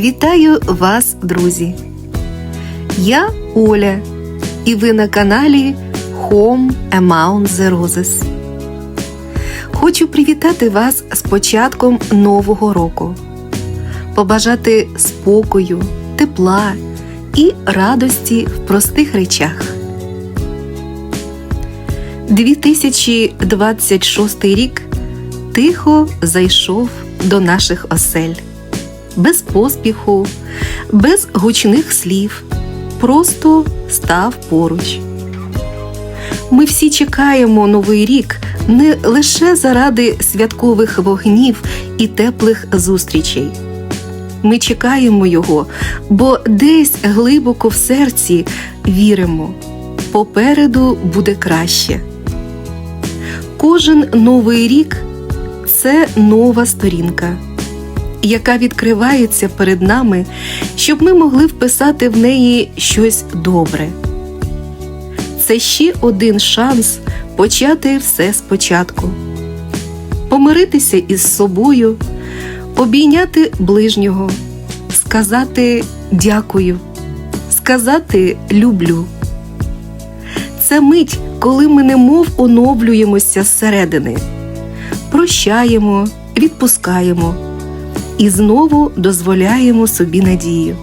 Вітаю вас, друзі! Я Оля, і ви на каналі Home Amount the Roses. Хочу привітати вас з початком нового року, побажати спокою, тепла і радості в простих речах. 2026 рік тихо зайшов до наших осель без поспіху, без гучних слів, просто став поруч. Ми всі чекаємо новий рік не лише заради святкових вогнів і теплих зустрічей. Ми чекаємо його, бо десь глибоко в серці віримо, попереду буде краще. Кожен новий рік це нова сторінка яка відкривається перед нами, щоб ми могли вписати в неї щось добре. Це ще один шанс почати все спочатку, помиритися із собою, обійняти ближнього, сказати дякую, сказати люблю. Це мить, коли ми немов оновлюємося зсередини, прощаємо, відпускаємо і знову дозволяємо собі надію.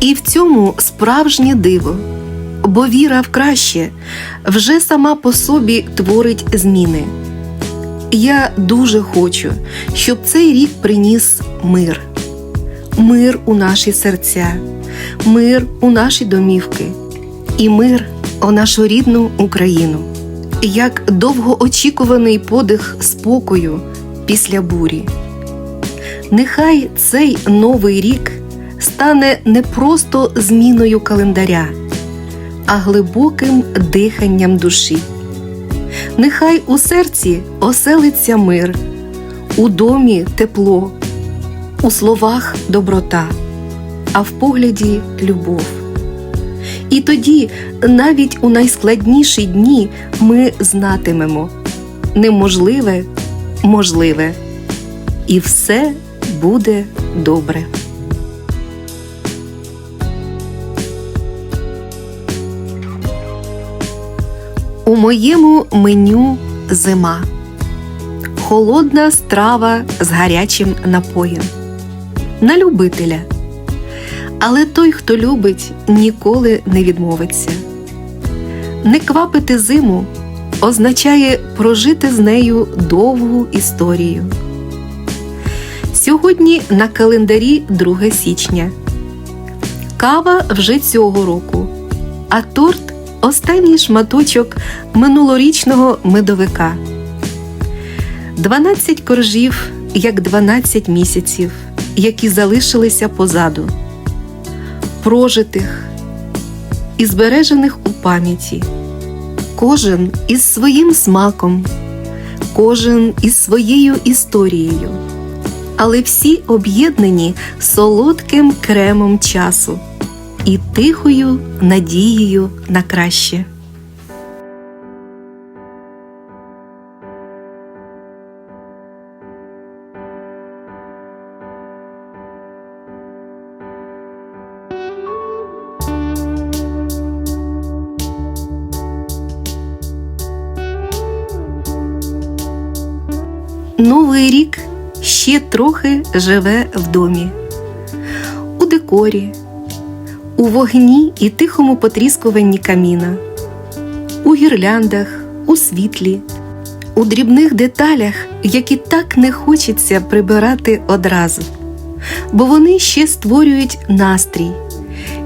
І в цьому справжнє диво, бо віра в краще вже сама по собі творить зміни. Я дуже хочу, щоб цей рік приніс мир, мир у наші серця, мир у наші домівки і мир у нашу рідну Україну, як довгоочікуваний подих спокою після бурі. Нехай цей новий рік стане не просто зміною календаря, а глибоким диханням душі. Нехай у серці оселиться мир, у домі тепло, у словах доброта, а в погляді любов. І тоді, навіть у найскладніші дні, ми знатимемо неможливе можливе, і все буде добре. У моєму меню зима. Холодна страва з гарячим напоєм. На любителя. Але той, хто любить, ніколи не відмовиться. Не квапити зиму означає прожити з нею довгу історію. Сьогодні на календарі 2 січня. Кава вже цього року, а торт останній шматочок минулорічного медовика. 12 коржів, як 12 місяців, які залишилися позаду, прожитих і збережених у пам'яті. Кожен із своїм смаком, кожен із своєю історією але всі об'єднані солодким кремом часу і тихою надією на краще. Новий рік ще трохи живе в домі, у декорі, у вогні і тихому потріскуванні каміна, у гірляндах, у світлі, у дрібних деталях, які так не хочеться прибирати одразу, бо вони ще створюють настрій,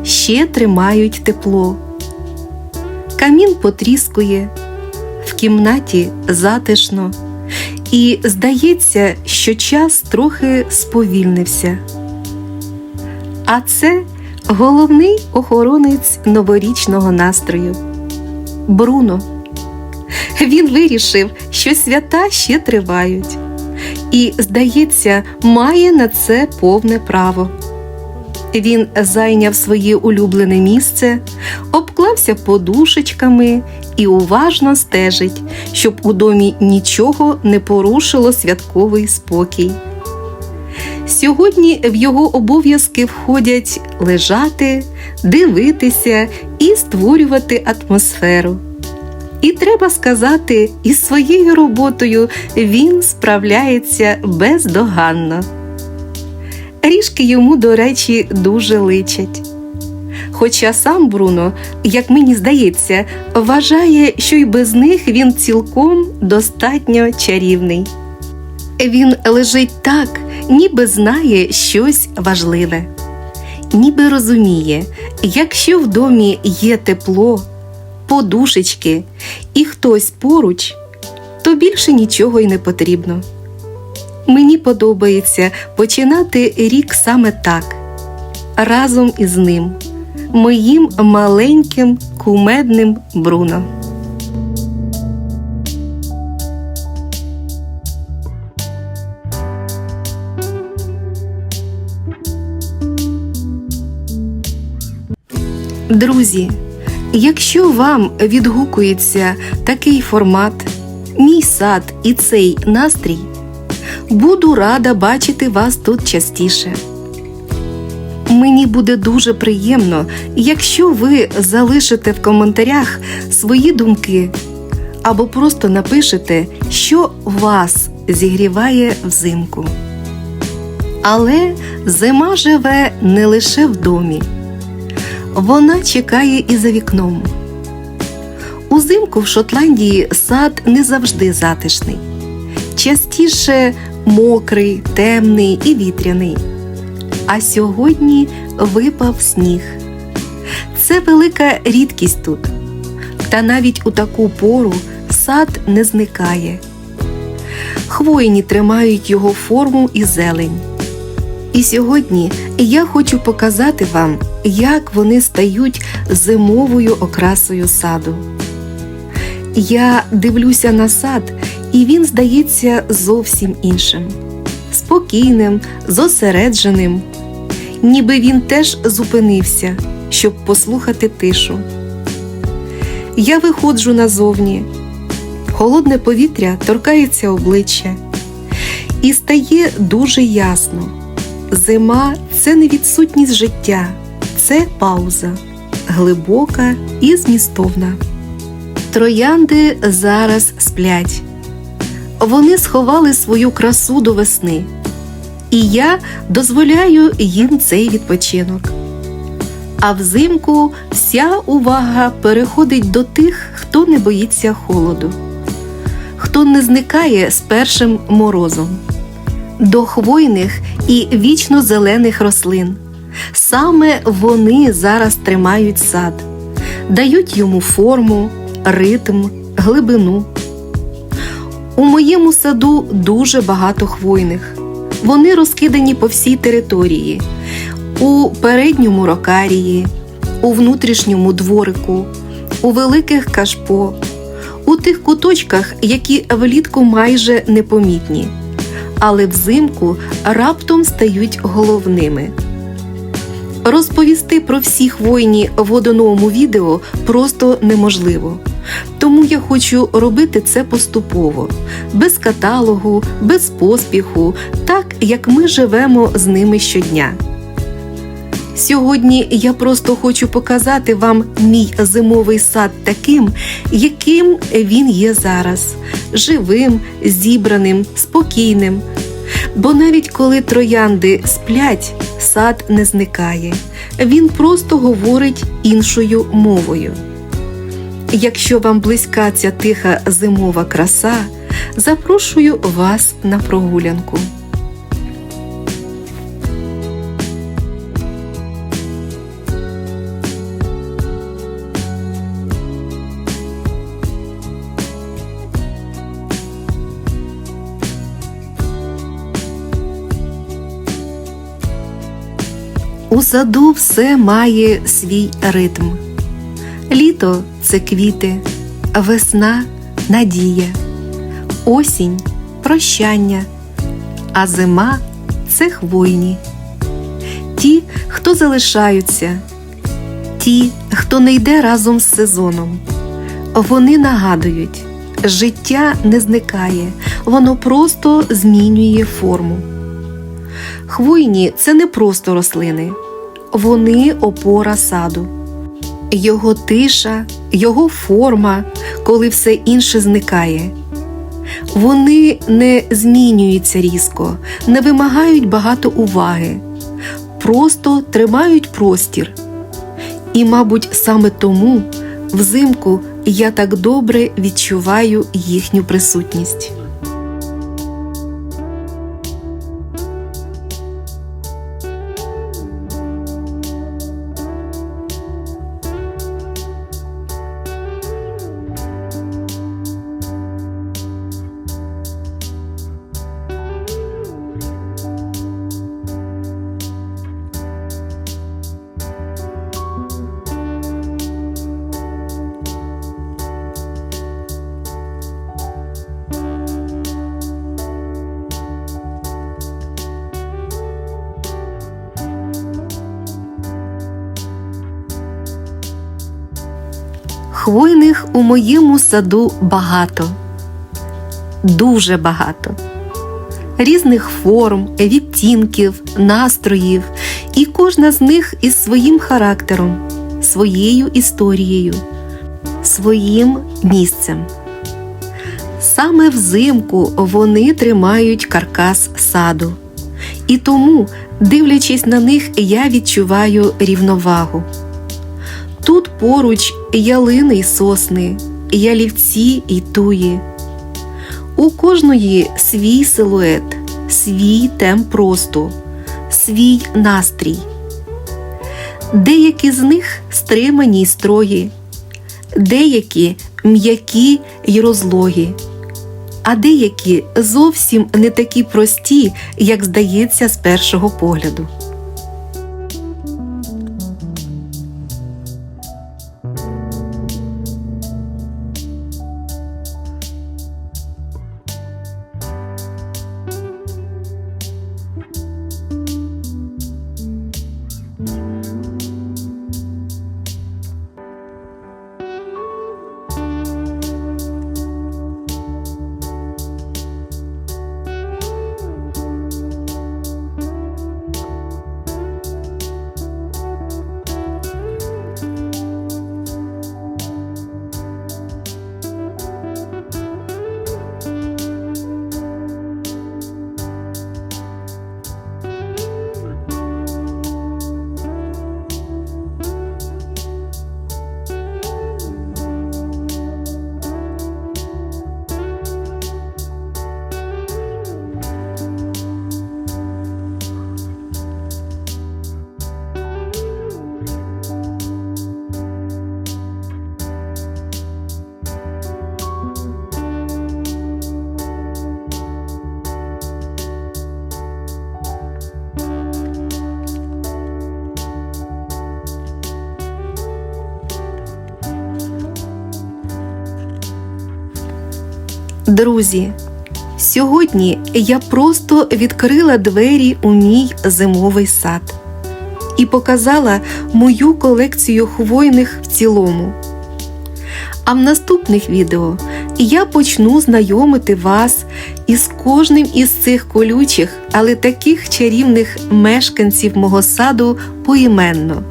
ще тримають тепло. Камін потріскує, в кімнаті затишно. І здається, що час трохи сповільнився. А це головний охоронець новорічного настрою Бруно. Він вирішив, що свята ще тривають, і, здається, має на це повне право. Він зайняв своє улюблене місце, обклався подушечками і уважно стежить, щоб у домі нічого не порушило святковий спокій. Сьогодні в його обов'язки входять лежати, дивитися і створювати атмосферу. І треба сказати, із своєю роботою він справляється бездоганно. Ріжки йому, до речі, дуже личать. Хоча сам Бруно, як мені здається, вважає, що й без них він цілком достатньо чарівний. Він лежить так, ніби знає щось важливе, ніби розуміє, якщо в домі є тепло, подушечки і хтось поруч, то більше нічого й не потрібно. Мені подобається починати рік саме так, разом із ним, моїм маленьким кумедним Бруно. Друзі, якщо вам відгукується такий формат, мій сад і цей настрій, буду рада бачити вас тут частіше. Мені буде дуже приємно, якщо ви залишите в коментарях свої думки або просто напишете, що вас зігріває взимку. Але зима живе не лише в домі. Вона чекає і за вікном. Узимку в Шотландії сад не завжди затишний, частіше мокрий, темний і вітряний. А сьогодні випав сніг. Це велика рідкість тут. Та навіть у таку пору сад не зникає. Хвойні тримають його форму і зелень. І сьогодні я хочу показати вам, як вони стають зимовою окрасою саду. Я дивлюся на сад, і він здається зовсім іншим, спокійним, зосередженим, ніби він теж зупинився, щоб послухати тишу. Я виходжу назовні, холодне повітря торкається обличчя, і стає дуже ясно. Зима це не відсутність життя, це пауза, глибока і змістовна. Троянди зараз сплять. Вони сховали свою красу до весни, і я дозволяю їм цей відпочинок. А взимку вся увага переходить до тих, хто не боїться холоду, хто не зникає з першим морозом до хвойних і вічно зелених рослин. Саме вони зараз тримають сад, дають йому форму, ритм, глибину. У моєму саду дуже багато хвойних. Вони розкидані по всій території, у передньому рокарії, у внутрішньому дворику, у великих кашпо, у тих куточках, які влітку майже непомітні але взимку раптом стають головними. Розповісти про всі хвойні в одному відео просто неможливо. Тому я хочу робити це поступово, без каталогу, без поспіху, так як ми живемо з ними щодня. Сьогодні я просто хочу показати вам мій зимовий сад таким, яким він є зараз живим, зібраним, спокійним. Бо навіть коли троянди сплять, сад не зникає, він просто говорить іншою мовою. Якщо вам близька ця тиха зимова краса, запрошую вас на прогулянку. У саду все має свій ритм. Літо це квіти, весна надія, осінь прощання, а зима це хвойні. Ті, хто залишаються, ті, хто не йде разом з сезоном. Вони нагадують, життя не зникає, воно просто змінює форму. Хвойні це не просто рослини, вони опора саду. Його тиша, його форма, коли все інше зникає. Вони не змінюються різко, не вимагають багато уваги, просто тримають простір. І, мабуть, саме тому взимку я так добре відчуваю їхню присутність. Хвойних у моєму саду багато, дуже багато. Різних форм, відтінків, настроїв, і кожна з них із своїм характером, своєю історією, своїм місцем. Саме взимку вони тримають каркас саду, і тому, дивлячись на них, я відчуваю рівновагу. Тут поруч ялини й сосни, ялівці й туї. У кожної свій силует, свій темп росту, свій настрій. Деякі з них стримані й строгі, деякі м'які й розлогі, а деякі зовсім не такі прості, як здається з першого погляду. Друзі, сьогодні я просто відкрила двері у мій зимовий сад і показала мою колекцію хвойних в цілому. А в наступних відео я почну знайомити вас із кожним із цих колючих, але таких чарівних мешканців мого саду поіменно.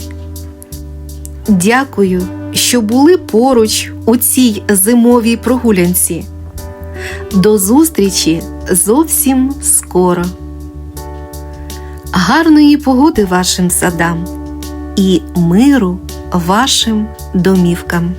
Дякую, що були поруч у цій зимовій прогулянці. До зустрічі зовсім скоро. Гарної погоди вашим садам і миру вашим домівкам.